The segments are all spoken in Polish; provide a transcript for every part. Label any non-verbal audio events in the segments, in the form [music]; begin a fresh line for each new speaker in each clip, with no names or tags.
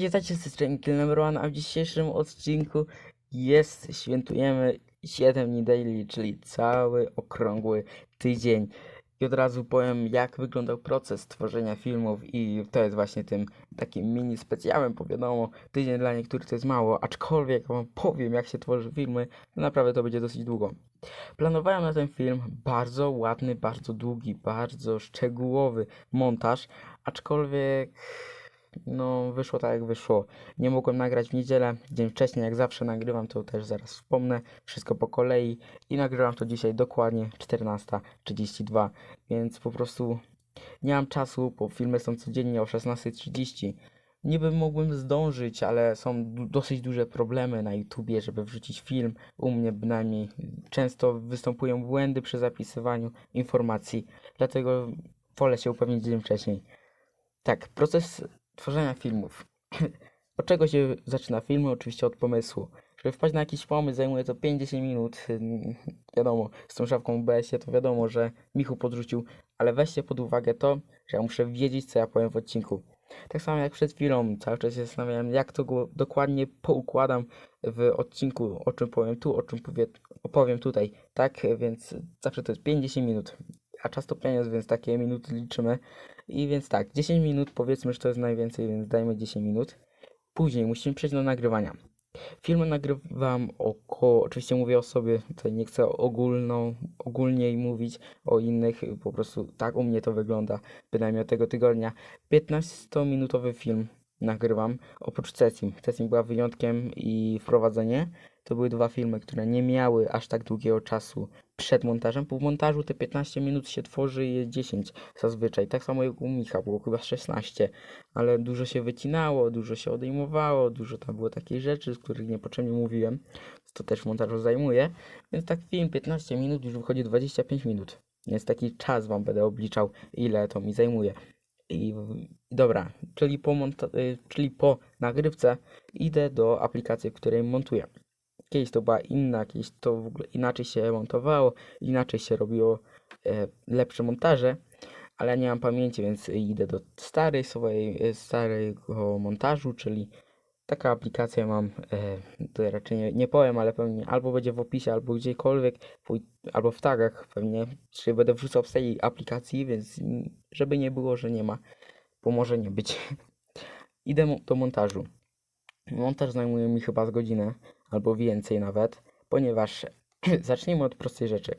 Witajcie z Kill Number One, a w dzisiejszym odcinku jest, świętujemy 7 dni daily, czyli cały okrągły tydzień. I od razu powiem, jak wyglądał proces tworzenia filmów i to jest właśnie tym takim mini specjałem, bo wiadomo, tydzień dla niektórych to jest mało, aczkolwiek wam powiem, jak się tworzy filmy, to naprawdę to będzie dosyć długo. Planowałem na ten film bardzo ładny, bardzo długi, bardzo szczegółowy montaż, aczkolwiek no wyszło tak jak wyszło. Nie mogłem nagrać w niedzielę, dzień wcześniej jak zawsze nagrywam, to też zaraz wspomnę, wszystko po kolei i nagrywam to dzisiaj dokładnie 14.32, więc po prostu nie mam czasu, bo filmy są codziennie o 16.30. Niby mógłbym zdążyć, ale są dosyć duże problemy na YouTubie, żeby wrzucić film. U mnie bynajmniej często występują błędy przy zapisywaniu informacji, dlatego wolę się upewnić dzień wcześniej. Tak, proces tworzenia filmów. [clears throat] Od czego się zaczyna filmy? Oczywiście od pomysłu. Żeby wpaść na jakiś pomysł zajmuje to 50 minut. Wiadomo, z tą szafką BS-ie to wiadomo, że Michu podrzucił, ale weźcie pod uwagę to, że ja muszę wiedzieć, co ja powiem w odcinku. Tak samo jak przed chwilą, cały czas się zastanawiałem, jak to dokładnie poukładam w odcinku, o czym powiem tu, o czym powie, opowiem tutaj, tak? Więc zawsze to jest 50 minut, a czas to pieniądz, więc takie minuty liczymy. I więc tak, 10 minut powiedzmy, że to jest najwięcej, więc dajmy 10 minut. Później musimy przejść do nagrywania. Filmy nagrywam około, oczywiście mówię o sobie, tutaj nie chcę ogólną, ogólniej mówić o innych, po prostu tak u mnie to wygląda, bynajmniej od tego tygodnia. 15-minutowy film nagrywam, oprócz Cecim. Cecim była wyjątkiem i wprowadzenie. To były dwa filmy, które nie miały aż tak długiego czasu przed montażem. Po montażu te 15 minut się tworzy i jest 10 zazwyczaj. Tak samo jak u Micha, było chyba 16, ale dużo się wycinało, dużo się odejmowało, dużo tam było takich rzeczy, z których niepotrzebnie mówiłem. To też montażu zajmuje. Więc tak film 15 minut już wychodzi 25 minut. Więc taki czas wam będę obliczał, ile to mi zajmuje. I dobra, czyli po, y, czyli po nagrywce idę do aplikacji, w której montuję. Kiedyś to była inna, kiedyś to w ogóle inaczej się montowało, inaczej się robiło e, lepsze montaże, ale nie mam pamięci, więc idę do starej swojej, e, starego montażu, czyli taka aplikacja mam, e, raczej nie, nie powiem, ale pewnie albo będzie w opisie, albo gdziekolwiek, albo w tagach pewnie, czyli będę wrzucał z tej aplikacji, więc żeby nie było, że nie ma, bo może nie być. [laughs] Idę do montażu. Montaż zajmuje mi chyba z godzinę, albo więcej nawet, ponieważ [clears throat] zacznijmy od prostej rzeczy.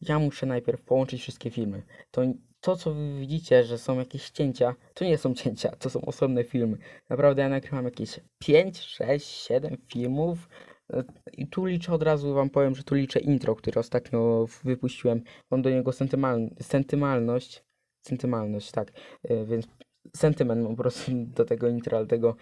Ja muszę najpierw połączyć wszystkie filmy. To, to, co wy widzicie, że są jakieś cięcia, to nie są [laughs] cięcia, to są osobne filmy. Naprawdę ja nagrywam jakieś 5, 6, 7 filmów. e, I tu liczę od razu, wam powiem, że tu liczę intro, które ostatnio wypuściłem. Mam do niego sentymal, sentymalność. Sentymalność, tak. e, Więc sentyment po prostu [laughs] do tego intro, ale tego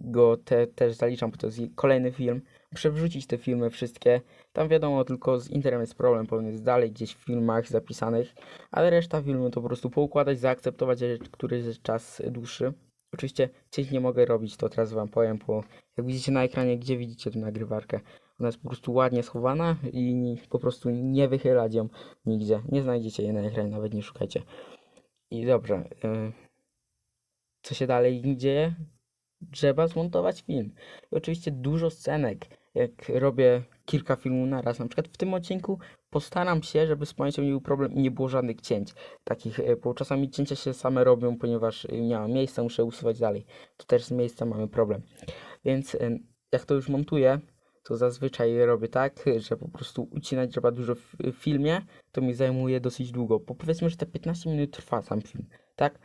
go te, też zaliczam, bo to jest kolejny film. Muszę wrzucić te filmy wszystkie. Tam wiadomo, tylko z internem jest problem, powinien jest dalej gdzieś w filmach zapisanych, ale reszta filmu to po prostu poukładać, zaakceptować, że któryś jest czas dłuższy. Oczywiście cięć nie mogę robić, to teraz wam powiem, bo jak widzicie na ekranie, gdzie widzicie tę nagrywarkę, ona jest po prostu ładnie schowana i po prostu nie wychylać ją nigdzie. Nie znajdziecie jej na ekranie, nawet nie szukajcie. I dobrze, yy, co się dalej dzieje? Trzeba zmontować film. I oczywiście dużo scenek, jak robię kilka filmów na raz. Na przykład w tym odcinku postaram się, żeby z pamięcią nie był problem i nie było żadnych cięć. Takich, e, bo czasami cięcia się same robią, ponieważ e, nie mam miejsca, muszę usuwać dalej. To też z miejsca mamy problem. Więc e, jak to już montuję, to zazwyczaj robię tak, że po prostu ucinać trzeba dużo w filmie, to mi zajmuje dosyć długo. Bo powiedzmy, że te 15 minut trwa sam film, tak?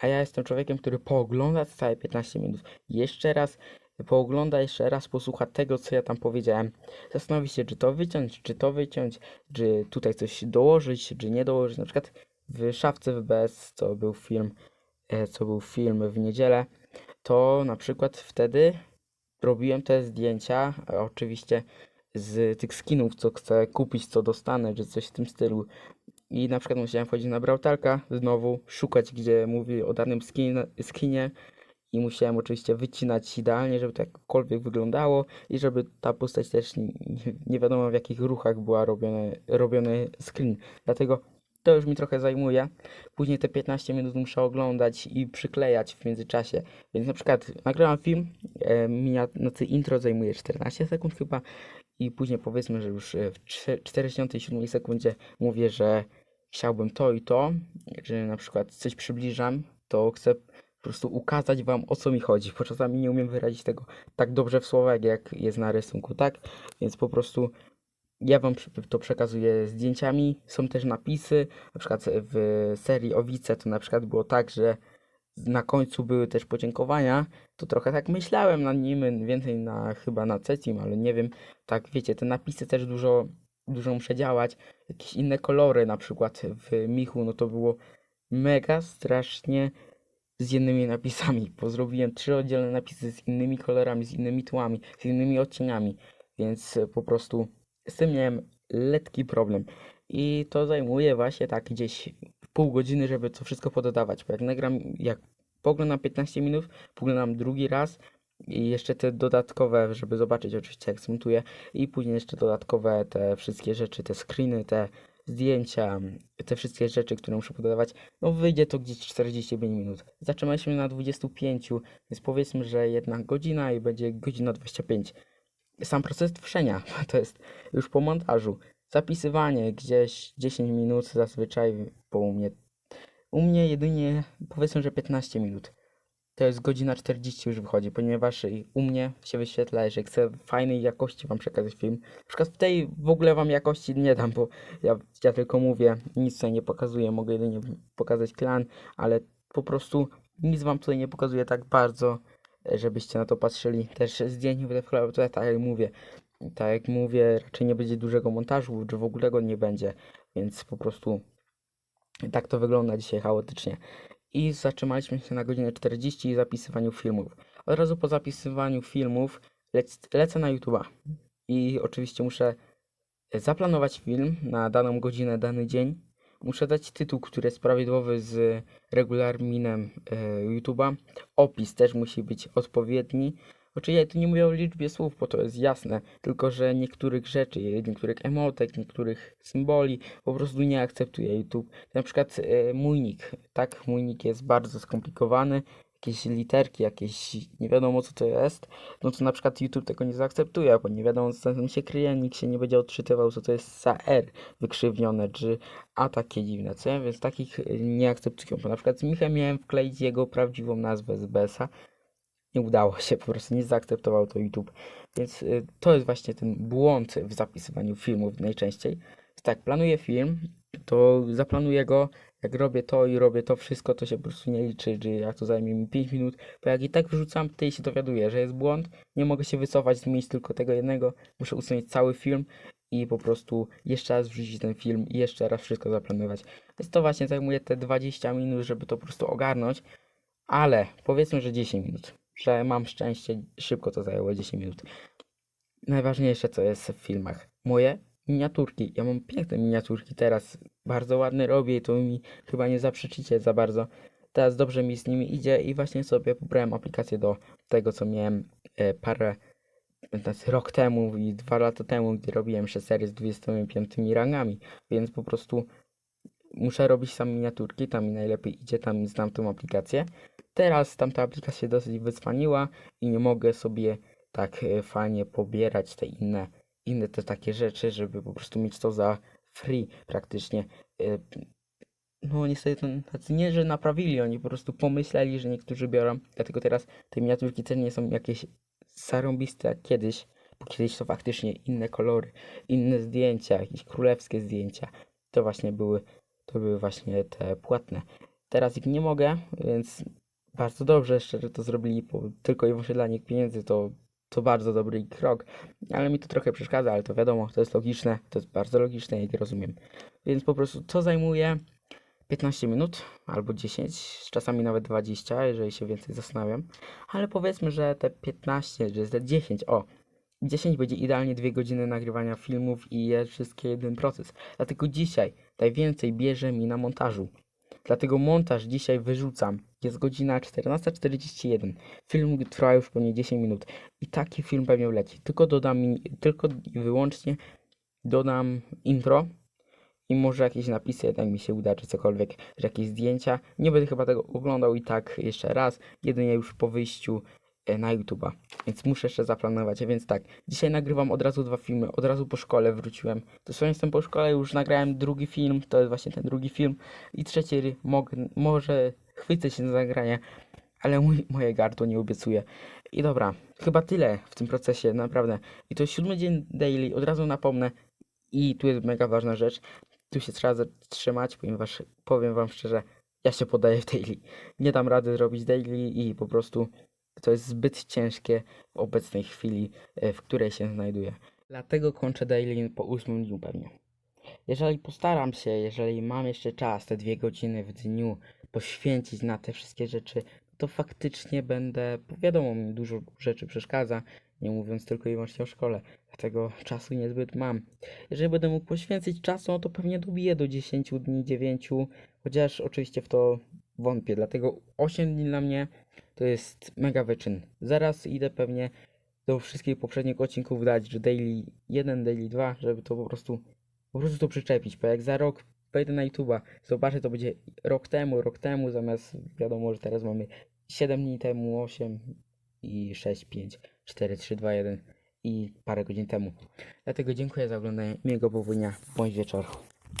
A ja jestem człowiekiem, który poogląda całe 15 minut. Jeszcze raz poogląda, jeszcze raz posłucha tego, co ja tam powiedziałem. Zastanowi się, czy to wyciąć, czy to wyciąć, czy tutaj coś dołożyć, czy nie dołożyć. Na przykład w szafce w BS, co był film, e, co był film w niedzielę, to na przykład wtedy robiłem te zdjęcia, oczywiście z tych skinów, co chcę kupić, co dostanę, czy coś w tym stylu. I na przykład musiałem wchodzić na Brautalka, znowu szukać, gdzie mówi o danym skin, skinie i musiałem oczywiście wycinać idealnie, żeby to jakkolwiek wyglądało i żeby ta postać też nie, nie wiadomo w jakich ruchach była robiony, robiony screen. Dlatego to już mi trochę zajmuje. Później te 15 minut muszę oglądać i przyklejać w międzyczasie. Więc na przykład nagrywam film, e, minia, znaczy intro zajmuje 14 sekund chyba i później powiedzmy, że już e, w trze- 47 sekundzie mówię, że chciałbym to i to, że na przykład coś przybliżam, to chcę po prostu ukazać wam o co mi chodzi, bo czasami nie umiem wyrazić tego tak dobrze w słowach, jak jest na rysunku, tak? Więc po prostu ja wam to przekazuję zdjęciami, są też napisy, na przykład w serii Owice to na przykład było tak, że na końcu były też podziękowania, to trochę tak myślałem nad nim, więcej na chyba na Cecim, ale nie wiem, tak wiecie, te napisy też dużo, dużo muszę działać, jakieś inne kolory, na przykład w Michu, no to było mega strasznie z innymi napisami, bo zrobiłem trzy oddzielne napisy z innymi kolorami, z innymi tłami, z innymi odcieniami, więc po prostu z tym miałem lekki problem. I to zajmuje właśnie tak gdzieś pół godziny, żeby to wszystko pododawać, bo jak nagram, jak poglądam 15 minut, poglądam drugi raz i jeszcze te dodatkowe, żeby zobaczyć oczywiście jak zmontuję i później jeszcze dodatkowe te wszystkie rzeczy, te screeny, te zdjęcia, te wszystkie rzeczy, które muszę pododawać, no wyjdzie to gdzieś 45 minut. Zaczynaliśmy na 25, więc powiedzmy, że jedna godzina i będzie godzina 25. Sam proces tworzenia [laughs] to jest już po montażu. Zapisywanie gdzieś 10 minut zazwyczaj, bo u mnie, u mnie jedynie powiedzmy, że 15 minut. To jest godzina 40 już wychodzi, ponieważ u mnie się wyświetla, że chcę fajnej jakości wam przekazać film. Na przykład w tej w ogóle wam jakości nie dam, bo ja, ja tylko mówię, nic tutaj nie pokazuję, mogę jedynie pokazać klan, ale po prostu nic wam tutaj nie pokazuję tak bardzo, e, żebyście na to patrzyli. Też zdjęć wkładał, tutaj tak jak mówię, tak jak mówię, raczej nie będzie dużego montażu, czy w ogóle go nie będzie, więc po prostu tak to wygląda dzisiaj chaotycznie. I zatrzymaliśmy się na godzinę 40 i zapisywaniu filmów. Od razu po zapisywaniu filmów lec lecę na YouTube'a. I oczywiście muszę zaplanować film na daną godzinę, dany dzień. Muszę dać tytuł, który jest prawidłowy z regulaminem e, YouTube'a. Opis też musi być odpowiedni. Oczywiście ja tu nie mówię o liczbie słów, bo to jest jasne, tylko że niektórych rzeczy, niektórych emotek, niektórych symboli po prostu nie akceptuje YouTube. Na przykład e, tak? Mój nick jest bardzo skomplikowany, jakieś literki, jakieś nie wiadomo co to jest, no to na przykład YouTube tego nie zaakceptuje, bo nie wiadomo co tam się kryje, nikt się nie będzie odczytywał co to jest za R wykrzywnione, czy A takie dziwne, co nie? Więc takich e, nie akceptują, bo na przykład z Michem miałem wkleić jego prawdziwą nazwę z BS-a, nie udało się, po prostu nie zaakceptował to YouTube. Więc y, to jest właśnie ten błąd w zapisywaniu filmów najczęściej. Tak, planuję film, to zaplanuję go, jak robię to i robię to wszystko, to się po prostu nie liczy, że jak to zajmie mi 5 minut, bo jak i tak wrzucam, to się dowiaduję, że jest błąd, nie mogę się wycofać, zmienić tylko tego jednego, muszę usunąć cały film i po prostu jeszcze raz wrzucić ten film i jeszcze raz wszystko zaplanować. Więc to właśnie zajmuje te 20 minut, żeby to po prostu ogarnąć, ale powiedzmy, że 10 minut że mam szczęście, szybko to zajęło 10 minut. Najważniejsze co jest w filmach. Moje miniaturki. Ja mam piękne miniaturki teraz. Bardzo ładne robię i to mi chyba nie zaprzeczycie za bardzo. Teraz dobrze mi z nimi idzie i właśnie sobie pobrałem aplikację do tego, co miałem e, parę, rok temu i dwa lata temu, gdy robiłem jeszcze serię z 25 rangami, więc po prostu muszę robić sam miniaturki, tam mi najlepiej idzie, tam znam tą aplikację. Teraz tamta aplikacja się dosyć wycwaniła i nie mogę sobie tak e, fajnie pobierać te inne, inne te takie rzeczy, żeby po prostu mieć to za free praktycznie. E, No niestety, to znaczy nie, że naprawili, oni po prostu pomyśleli, że niektórzy biorą, dlatego teraz te miniaturki też nie są jakieś zarąbiste jak kiedyś, bo kiedyś to faktycznie inne kolory, inne zdjęcia, jakieś królewskie zdjęcia, to właśnie były, to były właśnie te płatne. Teraz ich nie mogę, więc bardzo dobrze, szczerze to zrobili, bo tylko i wyłącznie dla nich pieniędzy to, to bardzo dobry krok, ale mi to trochę przeszkadza, ale to wiadomo, to jest logiczne, to jest bardzo logiczne i rozumiem. Więc po prostu to zajmuje 15 minut albo 10, czasami nawet 20, jeżeli się więcej zastanawiam, ale powiedzmy, że te 15, że te 10, o, 10 będzie idealnie 2 godziny nagrywania filmów i jest wszystkie jeden proces. Dlatego dzisiaj najwięcej bierze mi na montażu. Dlatego montaż dzisiaj wyrzucam. Jest godzina 14.41. Film trwa już pewnie 10 minut. I taki film pewnie leci. Tylko dodam, tylko i wyłącznie dodam intro i może jakieś napisy jednak mi się uda, czy cokolwiek, że jakieś zdjęcia. Nie będę chyba tego oglądał i tak jeszcze raz, jedynie już po wyjściu na YouTube'a, więc muszę jeszcze zaplanować, więc tak, dzisiaj nagrywam od razu dwa filmy, od razu po szkole wróciłem, dosłownie jestem po szkole, już nagrałem drugi film, to jest właśnie ten drugi film i trzeci ry- mog- może chwycę się za nagranie, ale mój, moje gardło nie obiecuje. I dobra, chyba tyle w tym procesie, naprawdę. I to siódmy dzień daily, od razu napomnę. I tu jest mega ważna rzecz. Tu się trzeba zatrzymać, powiem, was, powiem wam szczerze, ja się podaję w daily. Nie dam rady zrobić daily i po prostu to jest zbyt ciężkie w obecnej chwili, e, w której się znajduję. Dlatego kończę daily po ósmym dniu pewnie. Jeżeli postaram się, jeżeli mam jeszcze czas, te dwie godziny w dniu poświęcić na te wszystkie rzeczy, to faktycznie będę, wiadomo, mi dużo rzeczy przeszkadza, nie mówiąc tylko i wyłącznie o szkole, dlatego czasu niezbyt mam. Jeżeli będę mógł poświęcić czasu, no to pewnie dobiję do 10 dni, 9, chociaż oczywiście w to wątpię, dlatego 8 dni dla mnie to jest mega wyczyn. Zaraz idę pewnie do wszystkich poprzednich odcinków dać, że daily 1, daily 2, żeby to po prostu po prostu to przyczepić, bo jak za rok wejdę na YouTube'a, zobaczę, to będzie rok temu, rok temu, zamiast wiadomo, że teraz mamy 7 dni temu, 8 i 6, 5, 4, 3, 2, 1 i parę godzin temu. Dlatego dziękuję za oglądanie, miłego południa, bądź wieczoru.